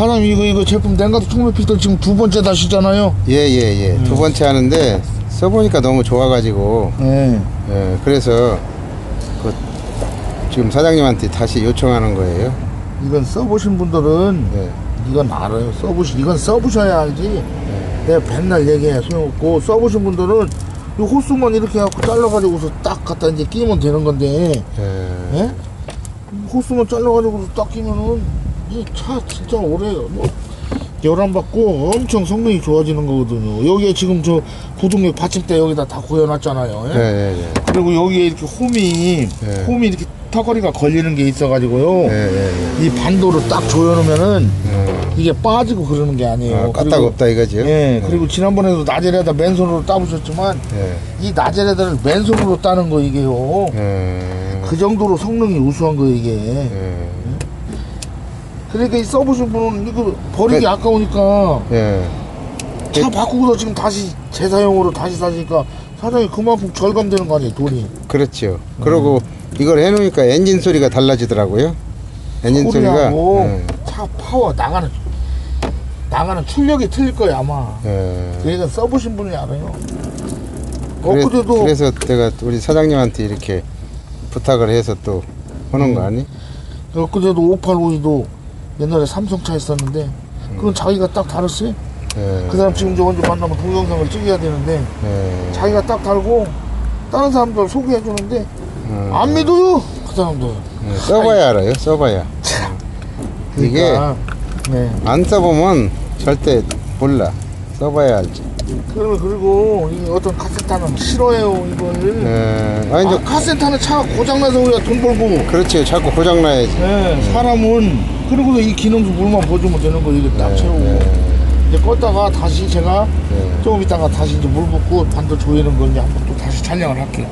사장님 이거 이거 제품 충전 필터 지금 두 번째 다시잖아요. 예예예 음. 두 번째 하는데 써보니까 너무 좋아가지고 네. 예, 그래서 그 지금 사장님한테 다시 요청하는 거예요. 이건 써보신 분들은 예. 이건 알아요. 써보시 이건 써보셔야 알지. 내가 맨날 얘기해 소용없고 써보신 분들은 이 호스만 이렇게 해갖고 잘라가지고서 딱 갖다 이제 끼면 되는 건데, 예. 예? 호스만 잘라가지고서 딱 끼면은 이 차 진짜 오래 뭐 열안 받고 엄청 성능이 좋아지는 거거든요. 여기에 지금 저 구동력 받침대 여기다 다 고여놨잖아요. 예? 예, 예, 예. 그리고 여기에 이렇게 홈이 예. 홈이 이렇게 턱걸이가 걸리는 게 있어가지고요. 예, 예, 예. 이 반도를 딱 조여놓으면은 예. 이게 빠지고 그러는 게 아니에요. 아, 까딱 없다 이거죠? 예, 그리고 지난번에도 나젤에다 맨손으로 따보셨지만 예. 이 나젤에다를 맨손으로 따는 거 이게요. 예. 그 정도로 성능이 우수한 거 이게. 예. 그러니까 이 써보신 분은 이거 버리기 네. 아까우니까 예. 차 바꾸고서 지금 다시 재사용으로 다시 사니까 사장이 그만큼 절감되는 거 아니에요 돈이. 그렇죠. 그리고 이걸 해놓으니까 엔진 소리가 달라지더라고요. 엔진 소리가. 예. 차 파워 나가는 나가는 출력이 틀릴 거예요 아마. 예. 그러니까 써보신 분이 알아요. 그래, 엊그제도 그래서 내가 우리 사장님한테 이렇게 부탁을 해서 또 하는 거 아니? 엊그제도 585도 옛날에 삼성차 있었는데 그건 자기가 딱 달았어요. 예. 그 사람 지금 저 먼저 만나면 동영상을 찍어야 되는데 예. 자기가 딱 달고 다른 사람들 소개해 주는데 음. 안 믿어요. 그 사람들. 예, 써봐야 알아요. 써봐야. 이게 그러니까, 네. 안 써보면 절대 몰라. 써봐야 알지. 그러면 그리고 이 어떤 카센터는 싫어해요 이걸. 예. 아니 아, 이제 카센터는 차가 고장나서 우리가 돈 벌고. 그렇지. 자꾸 고장 나야지. 네, 사람은 그리고서 이 기능수 물만 보여주면 되는 거 이거 딱 네, 채우고 네. 이제 껐다가 다시 제가 네. 조금 있다가 다시 이제 물 붓고 반도 조이는 거 이제 한번 또 다시 촬영을 할게요.